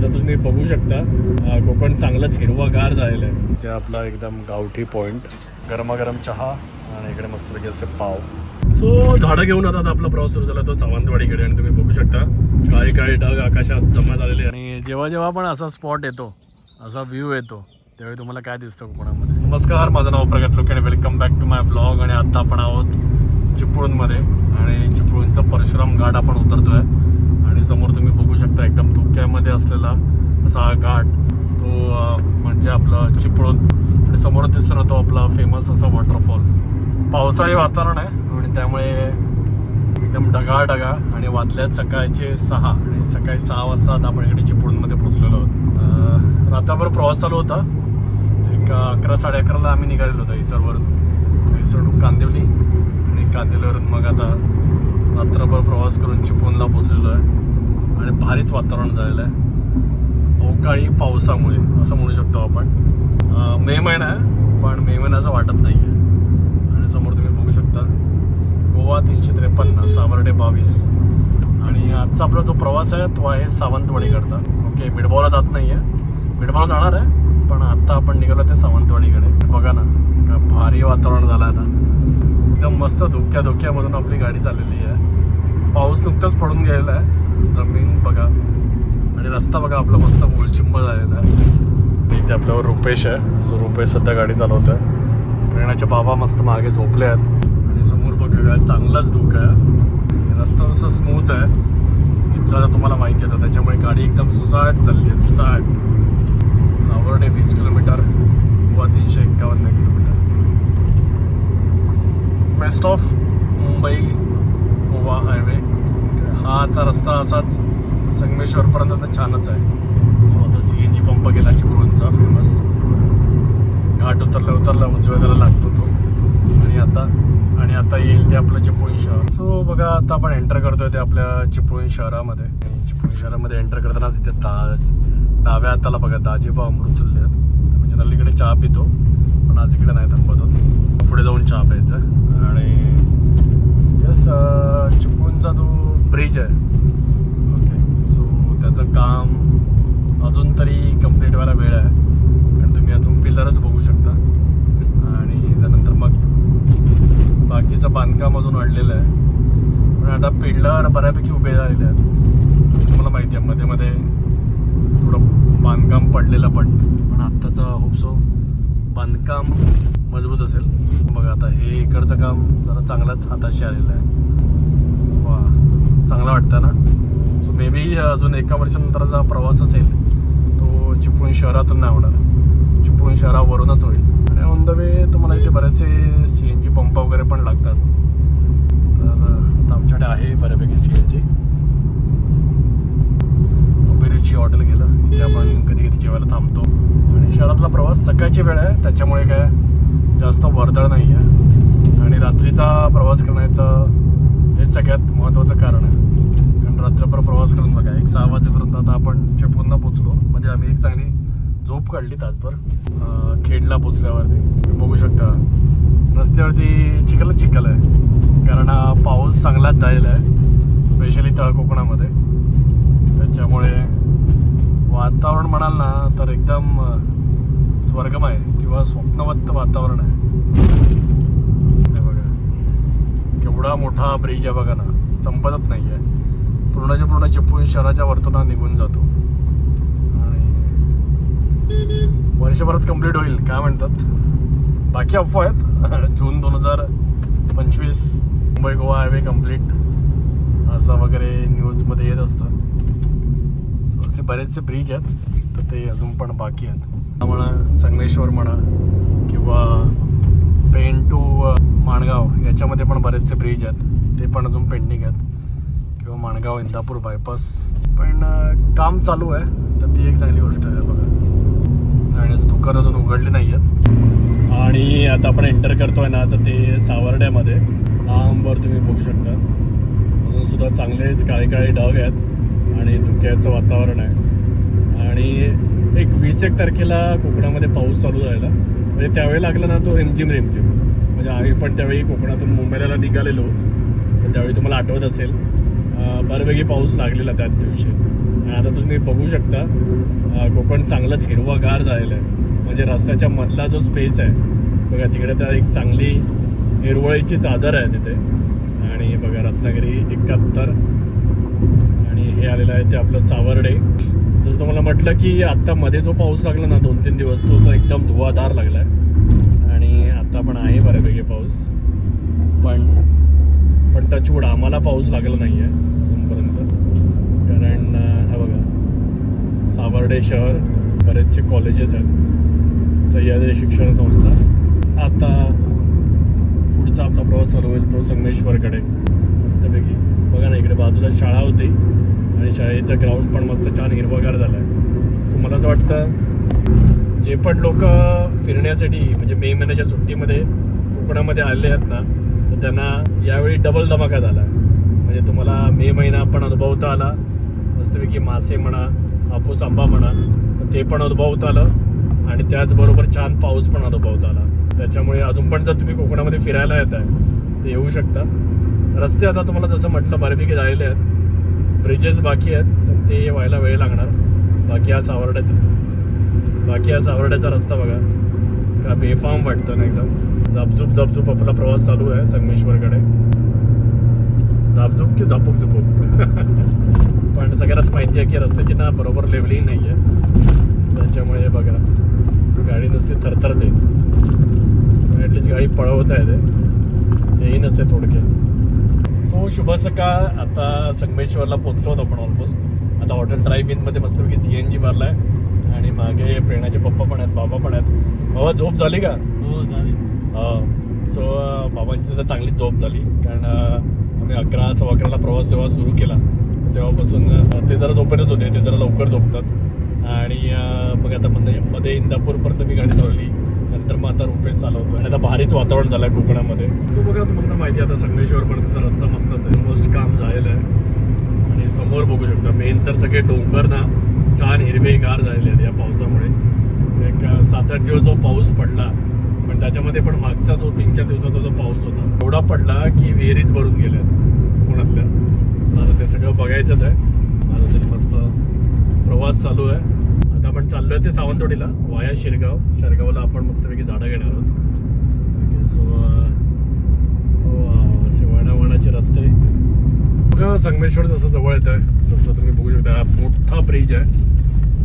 आता तुम्ही बघू शकता कोकण चांगलंच हिरवागार झालेलं आहे. ते आपला एकदम गावठी पॉइंट गरमागरम चहा आणि इकडे मस्तपैकी असे पाव. सो झाडं घेऊन आता आपला प्रवास सुरू झाला तो सावंतवाडीकडे आणि तुम्ही बघू शकता काही काही ढग आकाशात जमा झालेले आणि जेव्हा जेव्हा पण असा स्पॉट येतो असा व्ह्यू येतो त्यावेळी तुम्हाला काय दिसतं कोकणामध्ये? नमस्कार माझं नाव प्रगत लोके आणि welcome back to my blog आणि आता आपण आहोत चिपळूणमध्ये. आणि चिपळूणचा परशुराम घाट आपण उतरतोय. आणि समोर तुम्ही बघू शकता एकदम धुक्यामध्ये असलेला असा हा घाट. तो म्हणजे आपलं चिपळूण आणि समोर दिसतो तो आपला फेमस असा वॉटरफॉल पावसाळी वातावरण आहे आणि त्यामुळे एकदम ढगाळ ढगा आणि वाजल्यात सकाळचे सहा आणि सकाळी सहा वाजता आता आपण इकडे चिपळूणमध्ये पोचलेलो आहोत. रात्रभर प्रवास चालू होता. एक अकरा साडे अकराला आम्ही निघालेलो होतो इसरवरून. इसरवरून कांदिवली आणि कांदिवलीवरून मग आता रात्रभर प्रवास करून चिपळूणला पोचलेलो आहे. आणि भारीच वातावरण झालेलं आहे. अवकाळी पावसामुळे असं म्हणू शकतो आपण. मे महिना आहे पण मे महिन्याचं वाटत नाही आहे आणि समोर तुम्ही बघू शकता गोवा तीनशे त्रेपन्न सावर्डे बावीस. आणि आजचा आपला जो प्रवास आहे तो आहे सावंतवाडीकडचा. ओके मिडबॉला जात नाही आहे मिडबॉला जाणार आहे पण आत्ता आपण निघालो ते सावंतवाडीकडे. बघा ना का भारी वातावरण झालं आहे आता. एकदम मस्त धुक्या धुक्यामधून आपली गाडी चाललेली आहे. पाऊस नुकताच पडून गेलेला आहे. जमीन बघा. आणि रस्ता बघा आपला मस्त गोलचिंब झालेला आहे. इथे आपल्यावर रुपेश आहे. सो रुपेश सध्या गाडी चालवत आहे प्रेरणाचे बाबा मस्त मागे झोपले आहेत. आणि समोर बघा काय चांगलाच धुकं आहे. रस्ता तसं स्मूथ आहे. इथला आता तुम्हाला माहिती आहे त्याच्यामुळे गाडी एकदम सुसाट चालली आहे सुसाट. सावर्डे वीस किलोमीटर किंवा तीनशे एक्कावन्न kilometre. Best of Mumbai. Goa highway हा आता रस्ता असाच संगमेश्वरपर्यंत तर छानच आहे. सो आता सी एन जी पंप गेला चिपळूणचा फेमस घाट उतरला उतरला उजव्या लागतो तो. आणि आता आणि आता येईल ते आपलं चिपळूण शहर. सो बघा आता आपण एंटर करतोय ते आपल्या चिपळूण शहरामध्ये. आणि चिपळूण शहरामध्ये एंटर करतानाच इथे ताज डाव्या हाताला बघा दाजीबा अमृतुल्य आहेत. म्हणजे अलीकडे चहा पितो पण आज इकडे नाही थांबतो पुढे जाऊन चहा प्यायचा. आणि यस चिपळूणचा जो ब्रिज आहे. ओके सो त्याचं काम अजून तरी कंप्लीट व्हायला वेळ आहे. कारण तुम्ही अजून पिलरच बघू शकता. आणि त्यानंतर मग बाकीचं बांधकाम अजून अडलेलं आहे. पण आता पिल्लर बऱ्यापैकी उभे झालेले आहेत. तुम्हाला माहिती आहे मध्ये मध्ये थोडं बांधकाम पडलेलं पण. पण आत्ताचं होपसो बांधकाम मजबूत असेल. बघा आता हे इकडचं काम जरा चांगलंच हाताशी आलेलं आहे. वा चांगलं वाटतं ना? सो मे बी अजून एका वर्षानंतरचा प्रवास असेल तो चिपळूण शहरातून नाही होणार. चिपळूण शहरावरूनच होईल. आणि ऑन द वे तुम्हाला इथे बरेचसे सी एन जी पंप वगैरे पण लागतात. तर आता आमच्याकडे आहे बऱ्यापैकी C N G Abhiruchi hotel गेलं. इथे आपण कधी कधी जेवायला थांबतो. आणि शहरातला प्रवास सकाळची वेळ आहे. त्याच्यामुळे काय जास्त वर्दळ नाही आहे आणि रात्रीचा प्रवास करण्याचं हे सगळ्यात महत्त्वाचं कारण आहे. कारण रात्रभर प्रवास करून बघा एक सहा वाजेपर्यंत आता आपण चिपळूणला पोचलो म्हणजे आम्ही एक चांगली झोप काढली तासभर. खेडला पोचल्यावरती तुम्ही बघू शकता रस्त्यावरती चिखलच चिखल आहे. कारण हा पाऊस चांगलाच जायला आहे स्पेशली तळ कोकणामध्ये त्याच्यामुळे वातावरण म्हणाल ना तर एकदम अं, स्वर्गमय किंवा स्वप्नवत्त वातावरण आहे. बघा. केवढा मोठा ब्रिज आहे बघा ना. संपतच नाही आहे पूर्णच्या पूर्ण चिपळूण शहराच्या वर्तुना निघून जातो. आणि वर्षभरात कंप्लीट होईल काय म्हणतात? बाकी अफवा आहेत. जून दोन हजार पंचवीस मुंबई गोवा हायवे कंप्लीट असं वगैरे न्यूजमध्ये येत असतं. सो असे बरेचसे ब्रिज आहेत तर ते अजून पण बाकी आहेत. म्हणा संगमेश्वर म्हणा किंवा पेन टू माणगाव याच्यामध्ये पण बरेचसे ब्रिज आहेत. ते पण अजून पेंडिंग आहेत. किंवा माणगाव इंदापूर बायपास पण काम चालू आहे. तर ती एक चांगली गोष्ट आहे बघा. आणि दुकान अजून उघडली नाही आहेत आणि आता आपण एंटर करतोय ना तर ते सावर्ड्यामध्ये. लांबवर तुम्ही बघू शकता. अजूनसुद्धा चांगलेच काळे काळे ढग आहेत. आणि धुक्याचं वातावरण आहे. आणि एक वीस एक तारखेला कोकणामध्ये पाऊस चालू झाला म्हणजे त्यावेळी लागला ना तो रिमझिम रिमझिम म्हणजे आम्ही पण त्यावेळी कोकणातून मुंबईला निघालेलो. पण त्यावेळी तुम्हाला आठवत असेल अं, बऱ्यापैकी पाऊस लागलेला त्याच दिवशी. आणि आता तुम्ही बघू शकता कोकण चांगलंच हिरवागार झालेलं आहे. म्हणजे रस्त्याच्या मधला जो स्पेस आहे बघा तिकडे तर एक चांगली हिरवळीची चादर आहे तिथे. आणि बघा रत्नागिरी एकाहत्तर हे आलेलं आहे ते आपलं सावर्डे. जसं तुम्हाला म्हटलं की आत्ता मध्ये जो पाऊस लागला ना दोन तीन दिवस तो तर एकदम धुवाधार लागला आहे आणि आत्ता पण आहे बऱ्यापैकी पाऊस. पण पण टचवूड आम्हाला पाऊस लागला नाही आहे अजूनपर्यंत. कारण हा बघा सावर्डे शहर बरेचसे कॉलेजेस आहेत. सह्याद्री शिक्षण संस्था. आता पुढचा आपला प्रवास चालू होईल तो संगमेश्वरकडे. मस्तपैकी. बघा ना इकडे बाजूला शाळा होती. आणि शाळेचं ग्राउंड पण मस्त छान हिरवगार झालं आहे सो मला असं वाटतं जे पण लोक फिरण्यासाठी म्हणजे मे महिन्याच्या सुट्टीमध्ये कोकणामध्ये आले आहेत ना तर त्यांना यावेळी डबल धमाका झाला. म्हणजे तुम्हाला मे महिना पण अनुभवता आला. मस्तपैकी मासे म्हणा हापूस आंबा म्हणा तर ते पण अनुभवता आलं. आणि त्याचबरोबर छान पाऊस पण अनुभवता आला. त्याच्यामुळे अजून पण जर तुम्ही कोकणामध्ये फिरायला येत आहे तर येऊ शकता. रस्ते आता तुम्हाला जसं म्हटलं बऱ्यापैकी झालेले आहेत. ब्रिजेस बाकी आहेत तर ते व्हायला वेळ लागणार. बाकी हा सावर्ड्याचा बाकी हा सावर्ड्याचा रस्ता बघा. का बेफाम वाटतं ना एकदम. झापझूप झापझूप आपला प्रवास चालू आहे संगमेश्वरकडे. झापझूप की झापूक झुपूक? पण सगळ्यांनाच माहिती आहे की रस्त्याची ना बरोबर लेवलिंग नाही आहे त्याच्यामुळे बघा. गाडी नुसती थरथरते. ॲटलीस्ट गाडी पळवत आहे ते हेही नसते थोडक्यात. सो शुभ सकाळ. आता संगमेश्वरला पोचलो होतो आपण ऑलमोस्ट आता हॉटेल ड्राईव्ह इनमध्ये मस्तपैकी सी एन जी भरलाय. आणि मागे प्रेरणाचे पप्पा पण आहेत बाबा पण आहेत. बाबा झोप झाली का? हो झाली. सो बाबांची तर चांगली झोप झाली. कारण आम्ही अकरा सव्वा अकराला प्रवास जेव्हा सुरू केला तेव्हापासून ते जरा झोपेतच होते. ते जरा लवकर झोपतात. आणि मग आता मध्ये मध्ये इंदापूरपर्यंत मी गाडी चालवली. तर मग आता रुपेश चालवतो आणि आता भारीच वातावरण झालं आहे कोकणामध्ये. सो बघा तुम्हाला तर माहिती आहे आता संगमेश्वरपर्यंत रस्ता मस्तच आहे. ऑलमोस्ट काम झालेलं आहे. आणि समोर बघू शकता मेन तर सगळे डोंगर ना छान हिरवेगार झालेले आहेत या पावसामुळे. एक सात आठ दिवस जो पाऊस पडला पण त्याच्यामध्ये पण मागचा जो तीन चार दिवसाचा जो पाऊस होता एवढा पडला की विहिरीच भरून गेल्यात पुण्यातल्या आता ते सगळं बघायचंच आहे. माझा तरी मस्त प्रवास चालू आहे. आपण आपण चाललोय ते सावंतवाडीला वाया शिरगाव. शिरगावला आपण मस्तपैकी झाडं घेणार आहोत. ओके सो असे वळणावळणाचे रस्ते. बघा संगमेश्वर जसं जवळ येतं आहे तसं तुम्ही बघू शकता हा मोठा ब्रिज आहे.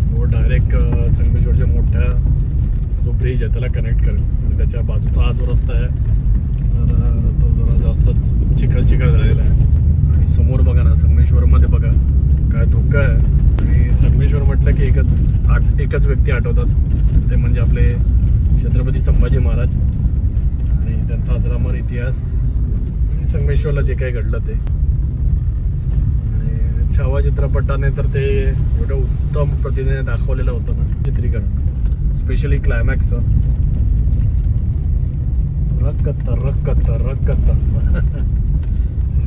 जो डायरेक्ट uh, संगमेश्वरच्या मोठ्या जो ब्रिज आहे त्याला कनेक्ट करेल. आणि त्याच्या बाजूचा हा जो रस्ता आहे तर uh, तो जरा जास्तच चिखल चिखल झालेला आहे. समोर बघा ना संगमेश्वरमध्ये बघा. काय धोका आहे. आणि संगमेश्वर म्हटलं की एकच आठ एकच व्यक्ती आठवतात. ते म्हणजे आपले छत्रपती संभाजी महाराज. आणि त्यांचा अजरामर इतिहास. आणि संगमेश्वरला जे काही घडलं ते. आणि छावा चित्रपटाने तर ते एवढं उत्तम प्रतिने दाखवलेलं होतं ना. चित्रीकरण. स्पेशली क्लायमॅक्सचं रक्कत रक्कत रक्कत.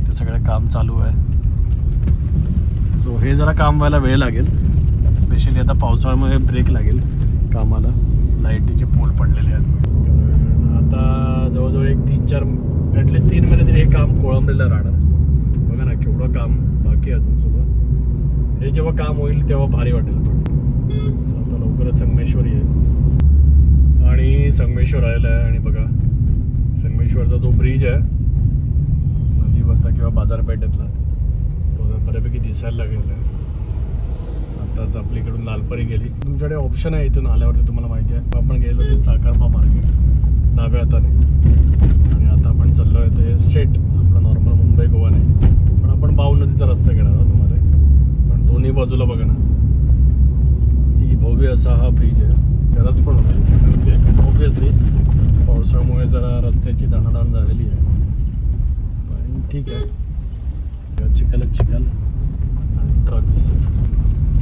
ते सगळं काम चालू आहे. सो हे जरा काम व्हायला वेळ लागेल. स्पेशली आता पावसाळ्यामध्ये ब्रेक लागेल कामाला. लाईटीचे पोल पडलेले आहेत. आता जवळजवळ एक तीन चार ॲटलिस्ट तीन महिने तरी हे काम कोळंबलेलं राहणार. बघा ना केवढं काम बाकी अजून सुद्धा. हे जेव्हा काम होईल तेव्हा भारी वाटेल पण. आता लवकरच संगमेश्वर येईल आणि संगमेश्वर आलेलं आहे आणि बघा संगमेश्वरचा जो ब्रिज आहे नदीवरचा किंवा बाजारपेठेतला तो बऱ्यापैकी दिसायला लागेल. आत्ताच आताच आपल्याकडून लालपरी गेली. तुमच्याकडे ऑप्शन आहे इथून आल्यावरती तुम्हाला माहिती आहे. आपण गेलो ते साकारपा मार्केट डाव्या हाताने. आणि आता आपण चाललो आहे ते स्ट्रेट आपलं नॉर्मल मुंबई गोवाने. पण आपण बाव नदीचा रस्ता घेणार आहोत मध्ये पण दोन्ही बाजूला बघा ना. ती भव्य असा हा ब्रिज आहे. गरज पण होती. ऑब्विसली पावसामुळे जरा रस्त्याची दाणादाण झालेली आहे. ठीक आहे. चिखलच चिखल आणि ट्रक्स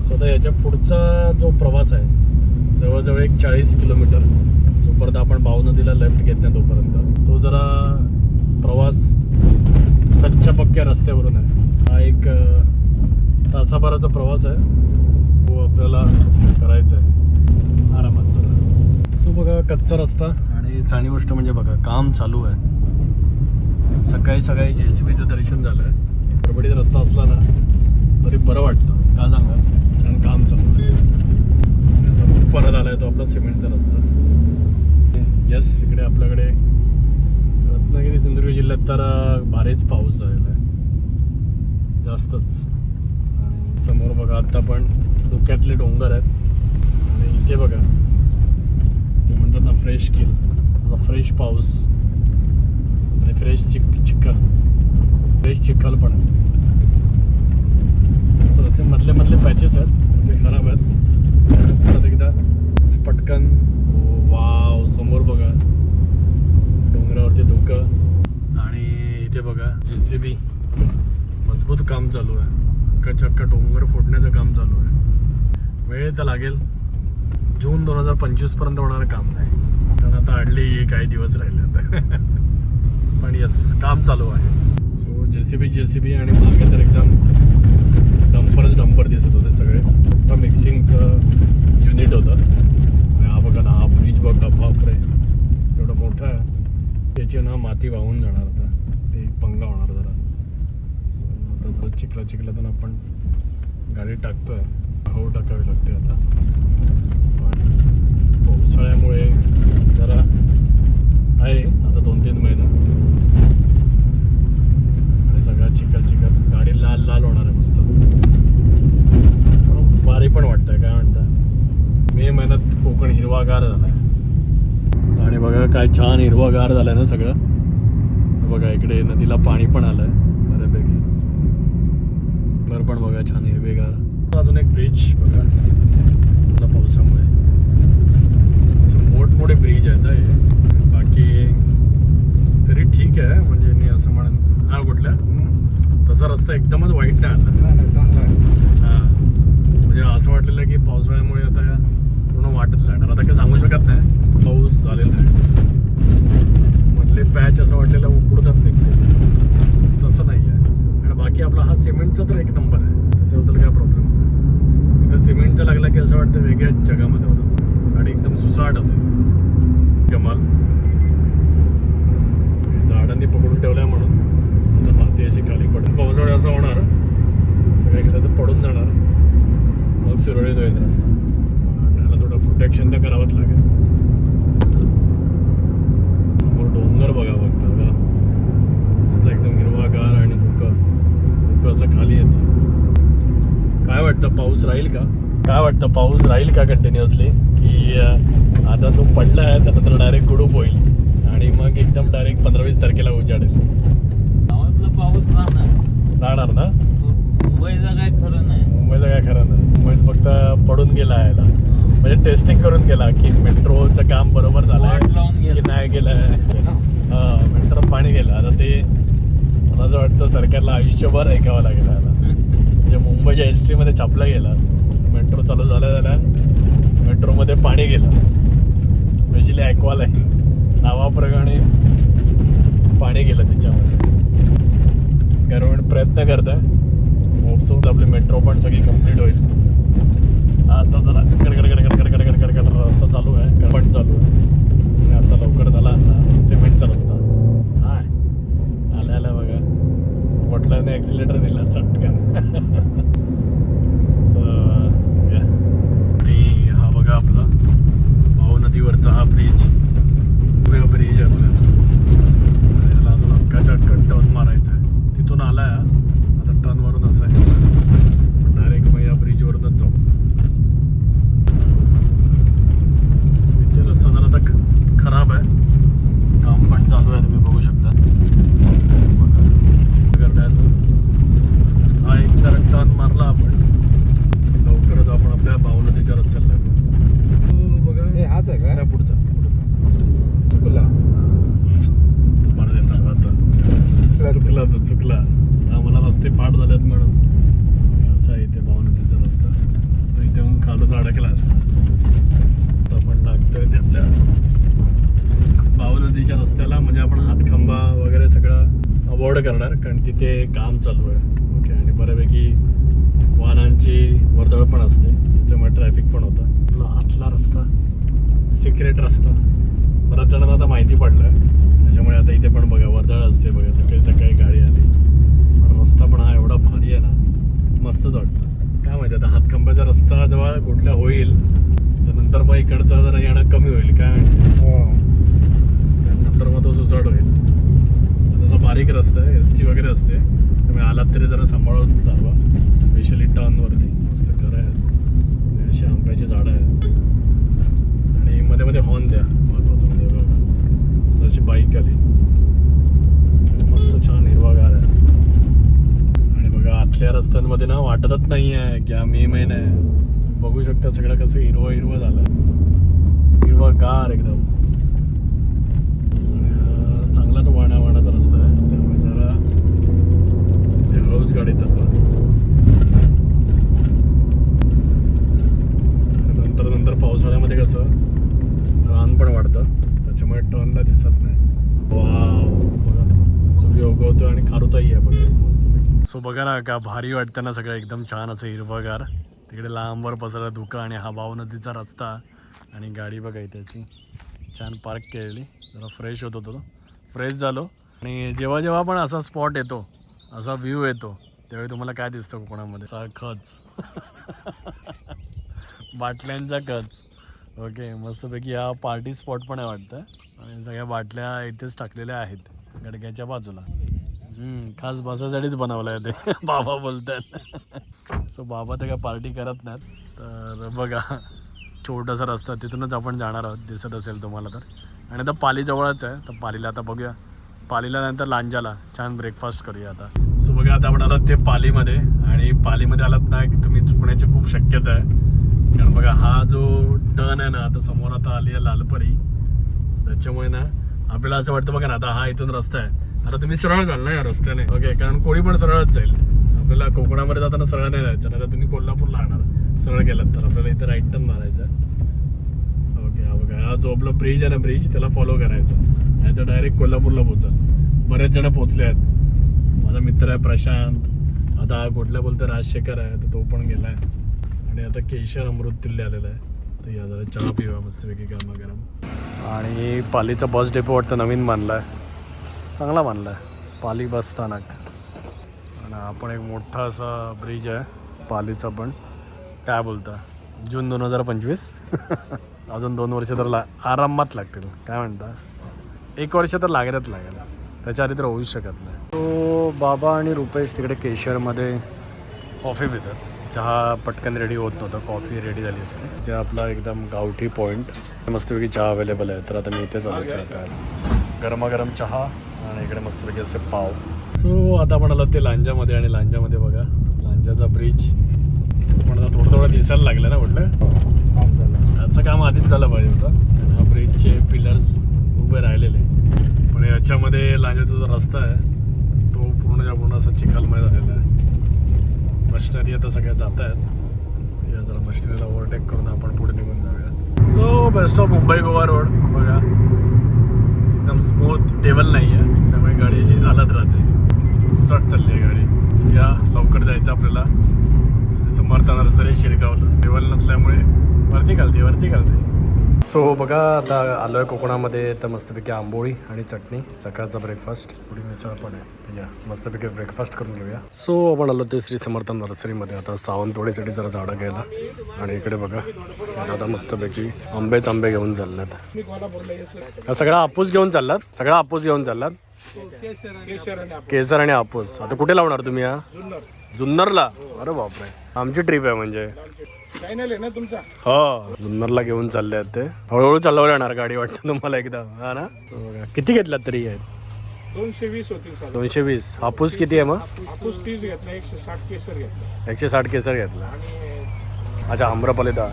सो आता याच्या पुढचा जो प्रवास आहे जवळजवळ एक चाळीस किलोमीटर जोपर्यंत आपण बाव नदीला लेफ्ट घेत नाही तोपर्यंत तो जरा प्रवास कच्च्या पक्क्या रस्त्यावरून आहे. हा एक तासाभराचा प्रवास आहे. तो आपल्याला करायचा आहे आरामात जरा सो बघा कच्चा रस्ता आणि चांगली गोष्ट म्हणजे बघा काम चालू आहे. सकाळी सकाळी जे सी बीचं दर्शन झालं. आहे गडबडीत रस्ता असला ना तरी बरं वाटतं. का सांगा? कारण काम चालू आहे. परत आला आहे तो आपला सिमेंटचा रस्ता. यस इकडे आपल्याकडे रत्नागिरी सिंधुदुर्ग जिल्ह्यात तर भारीच पाऊस झालेला आहे. जास्तच. आणि समोर बघा आत्ता पण धुक्यातले डोंगर आहेत. आणि इथे बघा ते म्हणतात ना फ्रेश किल असा फ्रेश पाऊस. फ्रेश चिक चिखल फ्रेश चिखल पण आहे. तर असे मधले मधले पॅचेस आहेत. ते खराब आहेत. परत एकदा पटकन वाव समोर बघा. डोंगरावरती धुकं. आणि इथे बघा जे सी बी मजबूत काम चालू आहे. अख्खा चक्का डोंगर फोडण्याचं काम चालू आहे. वेळ तर लागेल. जून दोन हजार पंचवीसपर्यंत होणारं काम नाही. कारण आता हार्डली काही दिवस राहिले आता. यस काम चालू आहे. सो जे C B J C B आणि मागे तर एकदम डंपरच डंपर दिसत होते सगळे. मोठं मिक्सिंगचं युनिट होतं. आणि हा बघा ना हा ब्रिज बघा बापरे. एवढं मोठं आहे. त्याची ना माती वाहून जाणार आता. ते पंगा होणार जरा. सो आता जरा चिखला चिखलातून आपण गाडी टाकतोय. हळू टाकावी लागते आता. पण पावसाळ्यामुळे जरा आहे. आता दोन तीन महिना. आणि सगळं चिखल चिखल. गाडी लाल लाल होणार आहे मस्त. पण भारी पण वाटतंय काय म्हणता. मे महिन्यात कोकण हिरवागार झाला आहे आणि बघा काय छान हिरवागार झालं आहे ना सगळं. बघा इकडे नदीला पाणी पण आलं आहे बऱ्यापैकी. घर पण बघा छान हिरवेगार. अजून एक ब्रिज बघा. पावसामुळे. असं मोठमोठे ब्रिज आहेत ना हे. बाकी तरी ठीक आहे म्हणजे मी असं म्हणेन हा कुठल्या? तसा रस्ता एकदमच वाईट नाही आला हा. म्हणजे असं वाटलेलं की पावसाळ्यामुळे आता पूर्ण वाटच लागणार आता काही सांगू शकत नाही. पाऊस झालेला आहे. मधले पॅच असं वाटलेलं उकडतात निघते तसं नाही आहे. आणि बाकी आपला हा सिमेंटचा तर एक नंबर आहे. त्याच्याबद्दल काय प्रॉब्लेम नाही. इथं सिमेंटचा लागला की असं वाटतं वेगळ्याच जगामध्ये होतं. गाडी एकदम सुसाट होते. कमाल. झाडांनी पकडून ठेवल्या म्हणून. आता माती अशी खाली पडेल पावसाळ्या असं होणार. सगळे एकदाचं पडून जाणार. मग सुरळीत होईल रस्ता. त्याला थोडं प्रोटेक्शन तर करावंच लागेल. समोर डोंगर बघा फक्त. बघा. रस्ता एकदम हिरवागार आणि धुकं. धुकं असं खाली येतं. काय वाटतं पाऊस राहील का? काय वाटतं पाऊस राहील का कंटिन्युअसली की आता जो पडला आहे त्यानंतर डायरेक्ट गुडूप होईल. आणि मग एकदम डायरेक्ट पंधरा वीस तारखेला उजाडेल. गावातला पाऊस राहणार. राहणार ना? मुंबईचा काय खरं नाही. मुंबईचं काय खरं नाही. मुंबईत फक्त पडून गेला यायला म्हणजे टेस्टिंग करून गेला की मेट्रोचं काम बरोबर लावून की गेला. नाही गेलंय. हा. मेट्रो पाणी गेलं. आता ते मला असं वाटतं सरकारला आयुष्यभर ऐकावं लागेल आता म्हणजे मुंबईच्या एस टीमध्ये छापला गेला. मेट्रो चालू झाल्या झाल्या मेट्रोमध्ये पाणी गेलं. स्पेशली ॲक्वा लाईन नावाप्रमाणे पाणी गेलं त्याच्यामध्ये. गव्हर्नमेंट प्रयत्न करत. आहे होपसोप आपली मेट्रो पण सगळी कंप्लीट होईल. आता जरा कडकड कडकड कडकड कडकड कडकड रस्ता चालू आहे. पण चालू आहे. आता लवकर झाला आता सिमेंटचा रस्ता. हाय. आल्या आल्या बघा. वडिलांनी ॲक्सिलेटर दिला सटकन. हा बघा आपला भाऊ नदीवरचा हा ब्रिज उभ्या ब्रिज आहे बघा आणि याला अजून अक्काच्या टर्न मारायचा आहे तिथून आलाय हा. आता टर्नवरून असं आहे डायरेक्ट मग या ब्रिजवरूनच जाऊ So, इथे रस्ता जरा आता ख- खराब आहे काम पण चालू आहे तुम्ही बघू शकता बघा. करण्याचं हा एक जरा टर्न मारला आपण की लवकरच आपण आपल्या भावनदीच्या रस्त्याला लागू हो, बघा हे हाच आहे नाही, का पुढचा चुकला तुम्हाला देतात आता चुकला तर चुकला आम्हाला रस्ते पाठ झालेत म्हणून असा आहे इथे भावनदीचा रस्ता तो इथे येऊन खालून अडकला असता तर आपण लागतोय ते आपल्या भावनदीच्या रस्त्याला म्हणजे आपण हातखंबा वगैरे सगळं अवॉइड करणार कारण तिथे काम चालू आहे ओके आणि बऱ्यापैकी वाहनांची वर्दळ पण असते त्याच्यामुळे ट्रॅफिक पण होतं आपला रस्ता सिक्रेट रस्ता. बऱ्याच जणांना आता माहिती पडलं. त्याच्यामुळे आता इथे पण बघा वर्दळ असते बघा. सकाळी सकाळी गाडी आली. पण रस्ता पण हा एवढा भारी आहे ना मस्तच वाटतं. काय माहिती आता हातखंबाचा रस्ता जेव्हा कुठला होईल तर नंतर मग इकडचं जरा येणं कमी होईल. काय माहिती. हो त्यानंतर मग तो सुसाट होईल. तसा बारीक रस्ता आहे एस टी वगैरे असते. त्यामुळे आलात तरी जरा सांभाळून चालवा. स्पेशली टर्नवरती. मस्त घरं आहेत. आणि अशी आंब्याची झाडं आहेत. मध्ये मध्ये हॉर्न द्या. महत्वाचं म्हणजे बघा. तशी बाईक आली. मस्त छान हिरवागार आहे. आणि बघा आतल्या रस्त्यांमध्ये ना वाटतच नाही आहे की हा मे महिना आहे. बघू शकता सगळं कसं हिरवं हिरवं झालं हिरवगार एकदम. चांगलाच वाणा वाणाचा रस्ता आहे. त्यामुळे जरा ते हळूच गाडी चालवा. नंतर नंतर पावसाळ्यामध्ये कसं रान पण वाढतं. त्याच्यामुळे टर्नला दिसत नाही. वाव. बघा. सूर्य उगवतो आणि खारुताही आहे बघा. मस्त सो बघा ना का भारी वाटतं ना सगळं एकदम छान असं हिरवगार. तिकडे लांबवर पसरला धुका आणि हा भाव नदीचा रस्ता आणि गाडी बघा त्याची छान पार्क केलेली. जरा फ्रेश होत होतो फ्रेश झालो. आणि जेव्हा जेव्हा पण असा स्पॉट येतो असा व्ह्यू येतो त्यावेळी तुम्हाला काय दिसतं कोकणामध्ये? असा खच. बाटल्यांचा खच. ओके मस्तपैकी हा पार्टी स्पॉट पण आहे वाटतं. आणि सगळ्या बाटल्या इथेच टाकलेल्या आहेत गडक्याच्या बाजूला. खास बसासाठीच बनवलं आहे ते. बाबा बोलतात. सो बाबा ते काय पार्टी करत नाहीत. तर बघा छोटासा रस्ता तिथूनच आपण जाणार आहोत दिसत असेल तुम्हाला तर. आणि आता पालीजवळच आहे तर पालीला आता बघूया. पालीला नंतर लांजाला छान ब्रेकफास्ट करूया आता. सो बघा आता आपण आलात ते पालीमध्ये. आणि पालीमध्ये आलात ना की तुम्ही चुकण्याची खूप शक्यता आहे. कारण बघा हा जो टर्न आहे ना आता समोर आता आली आहे लालपरी. त्याच्यामुळे ना आपल्याला असं वाटतं बघा ना आता हा इथून रस्ता आहे. आता तुम्ही सरळ जाल ना या रस्त्याने. ओके कारण कोणी पण सरळच जाईल. आपल्याला कोकणामध्ये जाताना सरळ नाही जायचं नाही तर तुम्ही कोल्हापूरला राहणार. सरळ गेलात तर आपल्याला इथे राईट टर्न मारायचा. ओके हा बघा हा जो आपला ब्रिज आहे ना ब्रिज त्याला फॉलो करायचा. नाही तर डायरेक्ट कोल्हापूरला पोचाल बरेच जण पोचले आहेत. माझा मित्र आहे प्रशांत. आता कुठल्या बोलतो राजशेखर आहे तर तो पण गेला आहे आणि आता केशर अमृत तुल्य आलेलं आहे. तर या जरा चहा पिवा मस्तपैकी गरमागरम. आणि पालीचा बस डेपो वाटतं नवीन बांधला आहे चांगला बांधला आहे पाली बस स्थानक. आणि आपण एक मोठा असा ब्रिज आहे पालीचा पण. काय बोलता? जून दोन हजार पंचवीस. अजून दोन वर्ष तर ला आरामात लागतील. काय म्हणता? एक वर्ष तर लागेलच लागेल. त्याच्या आधी तर होऊच शकत नाही. तो बाबा आणि रुपेश तिकडे केशरमध्ये कॉफी पितात. चहा पटकन रेडी होत नव्हतं. कॉफी रेडी झाली असते. ते आपला एकदम गावठी पॉईंट मस्तपैकी चहा अवेलेबल आहे. तर आता मी इथेच आलो चहा प्यायला. गरमागरम चहा आणि इकडे मस्तपैकी असे पाव. सो आता आपण आलो ते लांजामध्ये आणि लांजामध्ये बघा. लांजाचा ब्रिज आता थोडं थोडं दिसायला लागलं ना म्हटलं? याचं काम आधीच झालं पाहिजे होतं. हा ब्रिजचे पिलर्स उभे राहिलेले. पण याच्यामध्ये लांजाचा जो रस्ता आहे तो पूर्णच्या पूर्ण असा चिखलमय झालेला आहे. मशिनरी आता सगळ्या जात आहेत. या जरा मशिनरीला ओव्हरटेक करून आपण पुढे निघून जाऊया. So best of Mumbai Goa road बघा. एकदम स्मूथ टेबल नाही आहे. त्यामुळे गाडीची हालत राहते सुसाट चालली आहे गाडी. सो या लवकर जायचं आपल्याला. श्री समर्थ नर्सरी शिरगावला. टेबल नसल्यामुळे वरती घालते वरती घालते. सो बघा आता आलो आहे कोकणामध्ये तर मस्तपैकी आंबोळी आणि चटणी. सकाळचा ब्रेकफास्ट थोडी मिसळ पण आहे. या मस्तपैकी ब्रेकफास्ट करून घेऊया. सो आपण आलो ते श्री समर्थ नर्सरीमध्ये. आता सावंतवाडीसाठी जरा झाडं घ्यायला. आणि इकडे बघा आता मस्तपैकी आंबेच आंबे घेऊन चालल्यात. हा सगळा आपूस घेऊन चाललात? सगळा आपूस घेऊन चाललात? केसर आणि आपूस आता कुठे लावणार तुम्ही हा? जुन्नरला. अरे बापरे. आमची ट्रिप आहे म्हणजे. ना तुमचा? हो. जुन्नरला घेऊन चालले आहेत ते. हळूहळू चालवलं येणार गाडी वाटतं तुम्हाला एकदा. हा ना? तो बघा. किती घेतलात तरी आहेत दोनशे वीस होतील साधारण. दोनशे वीस हापूस किती आहे मग? हापूस तीस घेतला एकशे साठ केसर घेतला. एकशे साठ केसर घेतला. आणि अच्छा आम्रपालिता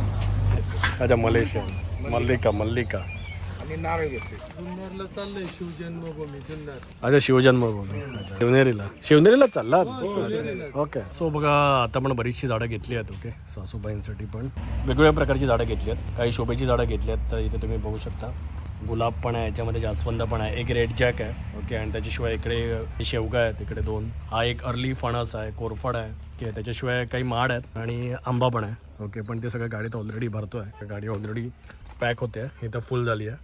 अच्छा मलेशियन मल्लिका मल्लिका. आणि नारळ घेतले. जुन्नरला चाललंय शिवजन्मभूमी जुन्नर. अच्छा शिवजन्मभूमी. अच्छा शिवनेरीला शिवनेरीला. चाललात ओके. सो बघा आता पण बरीचशी झाडं घेतली आहेत ओके? सासूबाईंसाठी पण. वेगवेगळ्या प्रकारची झाडं घेतली आहेत. काही शोभेची झाडं घेतली आहेत तर इथे तुम्ही बघू शकता. गुलाब पण आहे याच्यामध्ये जास्वंद पण आहे. एक रेड जॅक आहे ओके? आणि त्याच्याशिवाय इकडे शेवगा आहे तिकडे दोन. हा एक अर्ली फणस आहे कोरफड आहे ओके? त्याच्याशिवाय काही माड आहेत आणि आंबा पण आहे ओके? पण ते सगळं गाडीत ऑलरेडी भरतो आहे गाडी ऑलरेडी पॅक होते. इथं फुल झाली आहे.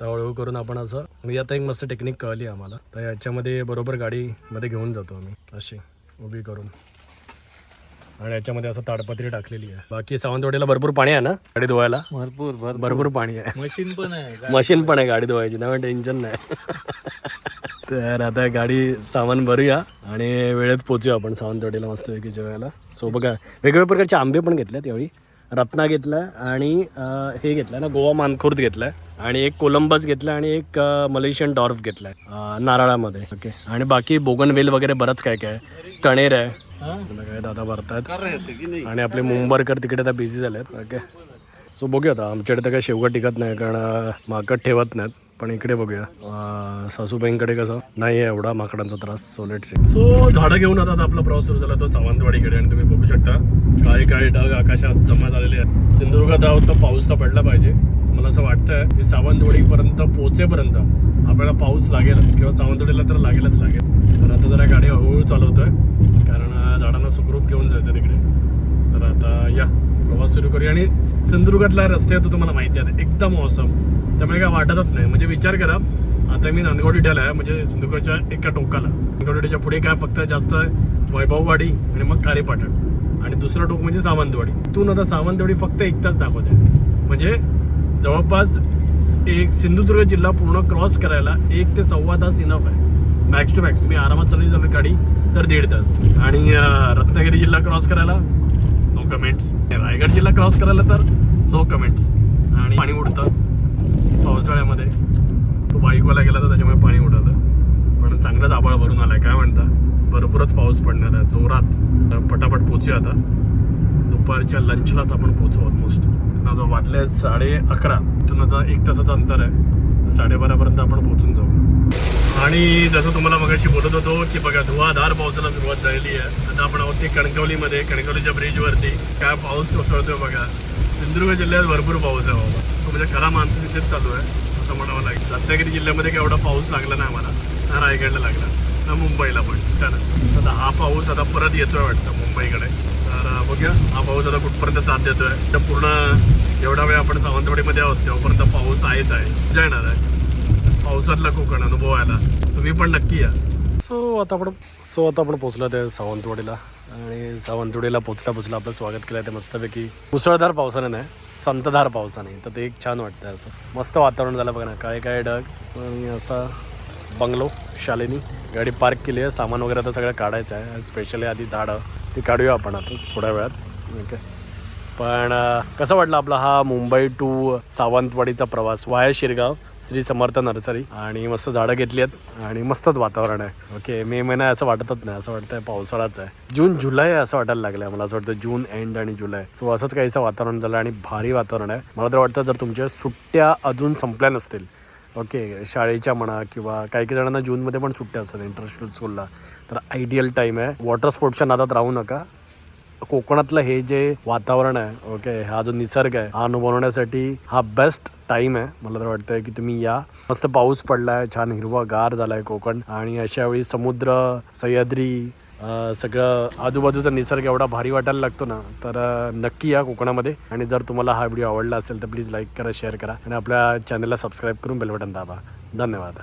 तर हळूहळू करून आपण असं म्हणजे आता एक मस्त टेक्निक कळली आम्हाला. तर याच्यामध्ये बरोबर गाडीमध्ये घेऊन जातो आम्ही. अशी उभी करून. आणि याच्यामध्ये असं ताडपत्री टाकलेली आहे. बाकी सावंतवाडीला भरपूर पाणी आहे ना? गाडी धुवायला? भरपूर भरपूर. भरपूर पाणी आहे. मशीन पण आहे. मशीन पण आहे गाडी धुवायची. त्यामुळे टेन्शन नाही. तर आता गाडी सामान भरूया आणि वेळेत पोचूया आपण सावंतवाडीला मस्तपैकी जेवायला सो बघा वेगवेगळ्या प्रकारचे आंबे पण घेतले त्यावेळी रत्ना घेतला आणि हे घेतलं ना गोवा मानखुर्द घेतलाय. आणि एक कोलंबस घेतला आणि एक मलेशियन डॉर्फ घेतलाय अं, नारळामध्ये. ओके. आणि बाकी बोगनवेल वगैरे बरंच काय काय कणेर आहे. दादा भरतात. आणि आपले मुंबरकर तिकडे आता बिझी झालेत. ओके. सो बघूया आता आमच्याकडे तर काही शेवगा टिकत नाही कारण माकड ठेवत नाहीत. पण इकडे बघूया. सासूबाईंकडे कसं? नाही आहे एवढा माकडांचा त्रास सोलेट सी सो झाडं घेऊन आता आपला प्रवास सुरू झाला तो सावंतवाडीकडे आणि तुम्ही बघू शकता काही काही ढग आकाशात जमा झालेले आहेत. सिंधुदुर्गात आहोत तर पाऊस तर पडला पाहिजे. मला असं वाटतंय की सावंतवाडीपर्यंत पोहोचेपर्यंत आपल्याला पाऊस लागेलच किंवा सावंतवाडीला तर लागेलच लागेल. तर आता जरा गाडी हळूहळू चालवतोय कारण झाडांना सुखरूप घेऊन जायचं तिकडे. तर आता या प्रवास सुरू करूया. आणि सिंधुदुर्गातला रस्ते तो तुम्हाला माहिती आहे एकदम awesome. त्यामुळे काय वाटतच नाही. म्हणजे विचार करा. आता मी नांदगाव आहे. म्हणजे सिंधुदुर्गच्या एका टोकाला. नंदगावड्याच्या पुढे काय फक्त जास्त वैभववाडी आणि मग खारेपाटण आणि दुसरं टोक म्हणजे सावंतवाडी. तू आता सावंतवाडी फक्त एक तास दाखवते म्हणजे जवळपास एक सिंधुदुर्ग जिल्हा पूर्ण क्रॉस करायला एक ते सव्वा तास इनफ आहे. मॅक्स टू मॅक्स तुम्ही आरामात चालली जाणार गाडी तर दीड तास. आणि रत्नागिरी जिल्हा क्रॉस करायला नो कमेंट्स रायगड जिल्हा क्रॉस करायला तर नो कमेंट्स आणि पाणी उडतं. पावसाळ्यामध्ये. तो बाईकवाला गेला तर त्याच्यामुळे पाणी उडतं. पण चांगलाच आबाळ भरून आला आहे काय म्हणता? भरपूरच पाऊस पडणार आहे जोरात. पटापट पोचूया आता. दुपारच्या लंचलाच आपण पोचू ऑलमोस्ट आता वाटले साडे अकरा. इथून आता एक तासाचं अंतर आहे. साडेबारापर्यंत आपण पोचून जाऊ. आणि जसं तुम्हाला मगाशी बोलत होतो की बघा धुवाधार पावसाला सुरुवात झालेली आहे. आता आपण आहोत ते कणकवलीमध्ये कणकवलीच्या ब्रिजवरती काय पाऊस कोसळतोय बघा. सिंधुदुर्ग जिल्ह्यात भरपूर पाऊस आहे बाबा. म्हणजे खरा मान्सून इथेच चालू आहे असं म्हणावं लागेल. रत्नागिरी जिल्ह्यामध्ये काय एवढा पाऊस लागला नाही आम्हाला. ना रायगडला लागला ना मुंबईला पण. कारण आता हा पाऊस आता परत येतोय वाटतं मुंबईकडे. तर बघूया. हा पाऊस आता कुठपर्यंत साथ देतोय? तर पूर्ण एवढा वेळ आपण सावंतवाडीमध्ये आहोत तेव्हापर्यंत पाऊस आहेच आहे. मजा येणार आहे. पावसातला कोकण अनुभवायला. तुम्ही पण नक्की या. सो आता आपण सो आता आपण पोचलो ते सावंतवाडीला. आणि सावंतवाडीला पोचल्या पोचल्या आपलं स्वागत केलं ते मस्तपैकी मुसळधार पावसाने नाही संतधार पावसाने. तर ते एक छान वाटतं असं. मस्त वातावरण झालं बघा ना. काय काय ढग. आणि असा बंगलो शालेनी गाडी पार्क केली आहे. सामान वगैरे आता सगळं काढायचं आहे. स्पेशली आधी झाडं ती काढूया आपण आता थोड्या वेळात. ओके. पण कसं वाटलं आपला हा मुंबई टू सावंतवाडीचा प्रवास? वाया शिरगाव श्री समर्थ नर्सरी आणि मस्त झाडं घेतली आहेत आणि मस्तच वातावरण आहे. ओके मे महिना आहे असं वाटतच नाही. असं वाटतंय पावसाळाच आहे. जून जुलै आहे असं वाटायला लागलं मला. असं वाटतं जून एंड आणि जुलै. सो असंच काहीसं वातावरण झालं आणि भारी वातावरण आहे. मला तर वाटतं जर तुमच्या सुट्ट्या अजून संपल्या नसतील ओके शाळेच्या म्हणा किंवा काही काही जणांना जूनमध्ये पण सुट्ट्या असतात इंटरनॅशनल स्कूलला तर आयडियल टाईम आहे. वॉटर स्पोर्ट्सच्या नादात राहू नका. कोकणातलं हे जे वातावरण आहे ओके हा जो निसर्ग आहे हा अनुभवण्यासाठी हा बेस्ट टाइम आहे. मला तर वाटतंय की तुम्ही या. मस्त पाऊस पडलाय छान हिरवा गार झालाय कोकण. आणि अशा वेळी समुद्र सह्याद्री सगळं आजूबाजूचा निसर्ग एवढा भारी वाटायला लागतो ना तर नक्की या कोकणामध्ये. आणि जर तुम्हाला हा व्हिडिओ आवडला असेल तर प्लीज लाईक करा शेअर करा. आणि आपल्या चॅनलला सबस्क्राईब करून बेल बटन दाबा. धन्यवाद.